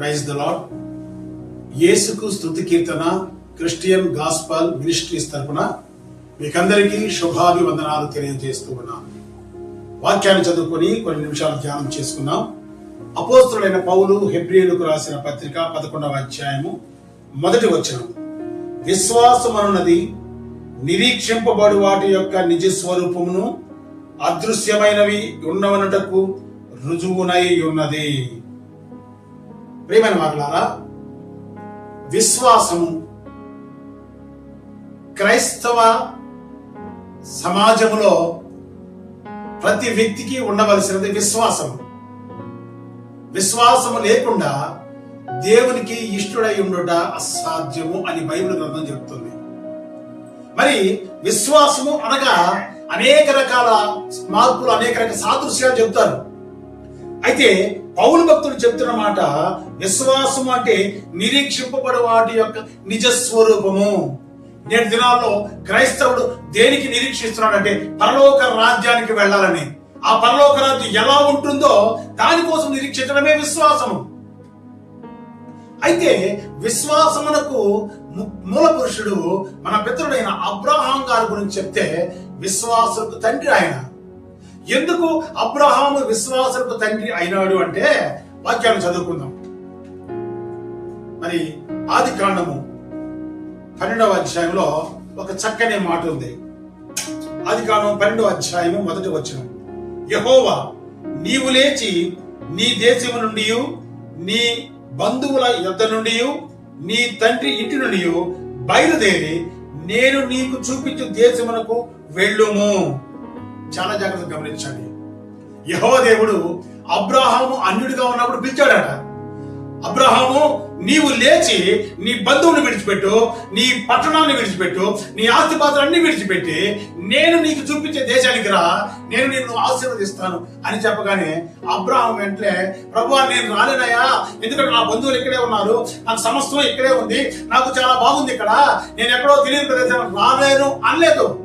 Praise the lord యేసుకు స్థుతి కీర్తన Christian gospel ministries తరపున మీకందరికీ శుభాభివందనాలు తెలియజేస్తూ ఉన్నాను. వాక్యాన్ని చదువుకొని కొన్ని నిమిషాలు ధ్యానం చేసుకున్నాం అపోస్తుడైన పౌలు హెబ్రియులకు రాసిన పత్రిక పదకొండవ అధ్యాయము మొదటి వచనం. విశ్వాసం అన్నది నిరీక్షింపబడు వాటి యొక్క నిజ స్వరూపమును అదృశ్యమైనవి ఉన్నవనటకు రుజువునై ఉన్నది. ప్రియమైన వారులారా విశ్వాసము క్రైస్తవ సమాజంలో ప్రతి వ్యక్తికి ఉండవలసినది విశ్వాసం విశ్వాసము లేకుండా దేవునికి ఇష్టడై ఉండుట అసాధ్యము అని బైబిల్ గ్రంథం చెబుతుంది మరి విశ్వాసము అనగా అనేక రకాల మార్పులు అనేక రకాల సాదృశ్యాలు చెబుతారు. అయితే పౌలు భక్తులు చెప్తున్న మాట విశ్వాసం అంటే నిరీక్షింపబడు వాటి యొక్క నిజ స్వరూపము. నేటి దినాల్లో క్రైస్తవుడు దేనికి నిరీక్షిస్తున్నాడంటే పరలోక రాజ్యానికి వెళ్ళాలని. ఆ పరలోక రాజ్యం ఎలా ఉంటుందో దానికోసం నిరీక్షించడమే విశ్వాసము. అయితే విశ్వాసమునకు ము- మూల పురుషుడు మన పితరుడైన అబ్రహాం గారి గురించి చెప్తే విశ్వాసకు తండ్రి ఆయన. ఎందుకు అబ్రహాము విశ్వాసపు తండ్రి అయినాడు అంటే వాక్యాన్ని చదువుకుందాం. మరి ఆది కాండము పన్నెండవ అధ్యాయంలో ఒక చక్కని మాట ఉంది. ఆది కాండం పన్నెండవ అధ్యాయము మొదటి వచ్చిన యహోవా నీవు లేచి నీ దేశము నుండి నీ బంధువుల యుద్ధ నుండి నీ తండ్రి ఇంటి నుండి బయలుదేరి నేను నీకు చూపించు దేశమునకు వెళ్ళుము. చాలా జాగ్రత్తగా గమనించండి. యహో దేవుడు అబ్రాహాము అన్యుడిగా ఉన్నప్పుడు పిలిచాడట. అబ్రహాము నీవు లేచి నీ బంధువుని విడిచిపెట్టు నీ పట్టణాన్ని విడిచిపెట్టు నీ ఆస్తిపాత్రలన్నీ విడిచిపెట్టి నేను నీకు చూపించే దేశానికి రా నేను నిన్ను ఆశీర్వదిస్తాను అని చెప్పగానే అబ్రహాం వెంటనే ప్రభు నేను రాలేనయా ఎందుకంటే నా బంధువులు ఇక్కడే ఉన్నారు. నాకు సమస్తం ఇక్కడే ఉంది. నాకు చాలా బాగుంది ఇక్కడ. నేను ఎక్కడో తెలియని ప్రదేశం రాలేను అనలేదు.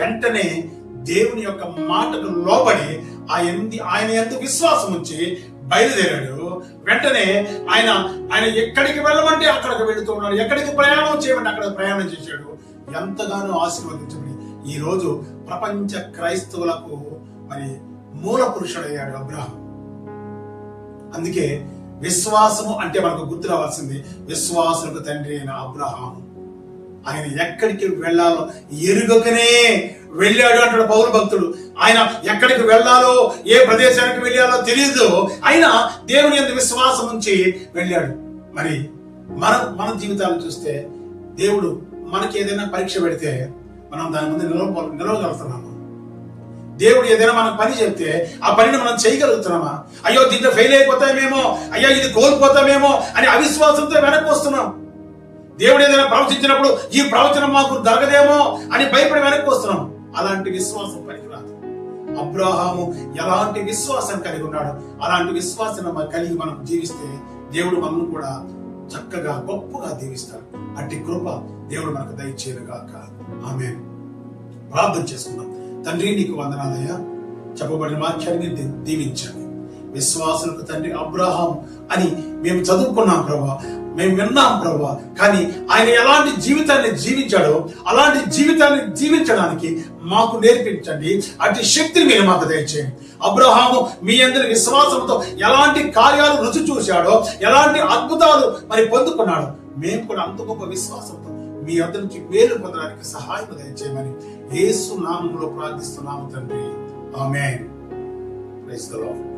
వెంటనే దేవుని యొక్క మాటకు లోబడి ఆ ఆయన ఎంత విశ్వాసం ఉంచి బయలుదేరాడు. వెంటనే ఆయన ఆయన ఎక్కడికి వెళ్ళమంటే అక్కడికి వెళుతూ ఉన్నాడు. ఎక్కడికి ప్రయాణం చేయమంటే అక్కడ ప్రయాణం చేశాడు. ఎంతగానో ఆశీర్వదించబడి ఈ రోజు ప్రపంచ క్రైస్తవులకు మరి మూల పురుషుడయ్యాడు అబ్రహం. అందుకే విశ్వాసము అంటే మనకు గుర్తు రావాల్సింది విశ్వాసులకు తండ్రి అయిన అబ్రహాము. ఆయన ఎక్కడికి వెళ్ళాలో? ఎరుగకనే వెళ్ళాడు అంటాడు పౌరు భక్తుడు. ఆయన ఎక్కడికి వెళ్ళాలో ఏ ప్రదేశానికి వెళ్ళాలో తెలియదు అయినా దేవుని ఎంత విశ్వాసం ఉంచి వెళ్ళాడు. మరి మన మన జీవితాలు చూస్తే దేవుడు మనకి ఏదైనా పరీక్ష పెడితే మనం దాని ముందు నిలవ నిలవగలుగుతున్నాము? దేవుడు ఏదైనా మనకు పని చెప్తే ఆ పనిని మనం చేయగలుగుతున్నామా? అయ్యో దీంట్లో ఫెయిల్ అయిపోతామేమో? అయ్యో ఇది కోల్పోతామేమో? అని అవిశ్వాసంతో వెనక్కి వస్తున్నాం. దేవుడు ఏదైనా ప్రవచించినప్పుడు ఈ ప్రవచనం మాకు దొరకదేమో అని భయపడి వెనక్కి వస్తున్నాం. అలాంటి విశ్వాసం పనికిరాదు అబ్రాహాము ఎలాంటి విశ్వాసం కలిగి ఉన్నాడు అలాంటి విశ్వాసం కలిగి మనం జీవిస్తే దేవుడు మనం కూడా చక్కగా గొప్పగా దీవిస్తాడు. అట్టి కృప దేవుడు మనకు దయచేయగాక ఆమె ప్రార్థన చేసుకున్నాం తండ్రి నీకు వందనాలయ్యా. చెప్పబడిన వాక్యాన్ని దీవించండి. విశ్వాసులకు తండ్రి అబ్రాహాం అని మేము చదువుకున్నాం ప్రభా. మేము విన్నాం ప్రభు. కానీ ఆయన ఎలాంటి జీవితాన్ని జీవించాడో అలాంటి జీవితాన్ని జీవించడానికి మాకు నేర్పించండి. అటు శక్తిని మీరు మాకు దయచేయండి. అబ్రహాము మీ అందరి విశ్వాసంతో ఎలాంటి కార్యాలు రుచి చూశాడో ఎలాంటి అద్భుతాలు మరి పొందుకున్నాడో మేము కూడా అంత గొప్ప విశ్వాసంతో మీ అందరి నుంచి మేలు పొందడానికి సహాయం దయచేయమని ఏసు నామంలో ప్రార్థిస్తున్నాము తండ్రి. ఆమె ప్రైస్ ద లార్డ్.